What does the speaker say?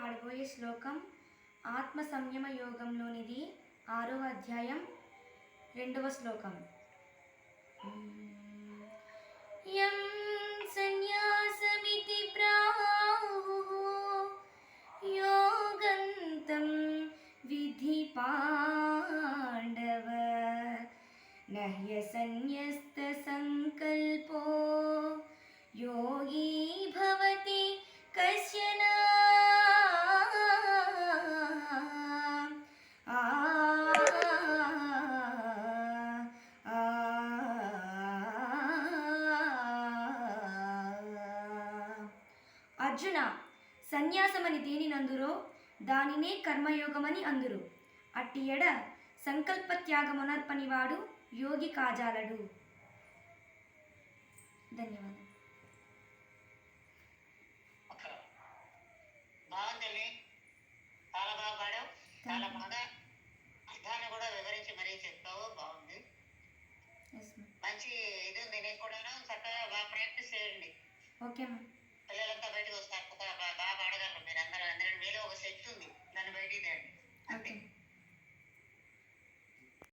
పాడబోయే శ్లోకం ఆత్మ సంయమ యోగంలోనిది ఆరో అధ్యాయం రెండవ శ్లోకం. యం సన్యాసమితి ప్రాహు యోగంతం విధి పాండవ నహ్యసన్యస్త సంకల్పో అర్జున సన్యాసమని దేని నందురో దానినే కర్మయోగమని అందురు. అట్టి ఎడ సంకల్ప త్యాగమునర్పనివాడు యోగి కాజాలడు. ధన్యవాదాలు. బాగుందండి చాలా బాగా పాడావు. చాలా బాగా అర్థాన్ని కూడా వివరించి మరీ చెప్పావు. బాగుంది. మంచి ఇది ఉంది. నేను కూడా చక్కగా బాగా ప్రాక్టీస్ చేయండి. Okay ma'am.